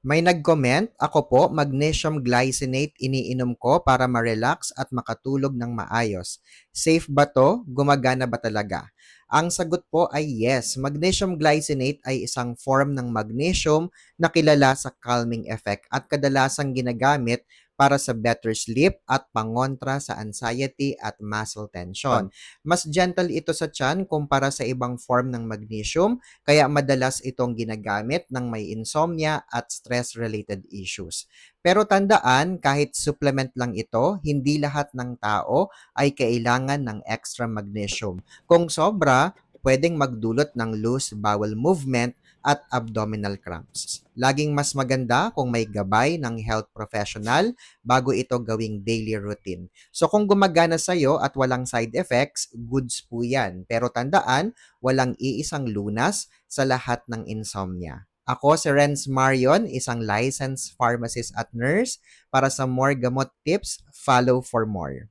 May nag-comment, ako po, magnesium glycinate iniinom ko para ma-relax at makatulog ng maayos. Safe ba to? Gumagana ba talaga? Ang sagot po ay yes. Magnesium glycinate ay isang form ng magnesium na kilala sa calming effect at kadalasang ginagamit para sa better sleep at pangontra sa anxiety at muscle tension. Mas gentle ito sa tiyan kumpara sa ibang form ng magnesium kaya madalas itong ginagamit ng may insomnia at stress-related issues. Pero tandaan, kahit supplement lang ito, hindi lahat ng tao ay kailangan ng extra magnesium. Kung sobra, pwedeng magdulot ng loose bowel movement at abdominal cramps. Laging mas maganda kung may gabay ng health professional bago ito gawing daily routine. So kung gumagana sa'yo at walang side effects, goods po yan. Pero tandaan, walang iisang lunas sa lahat ng insomnia. Ako si Renz Marion, isang licensed pharmacist at nurse. Para sa more gamot tips, follow for more.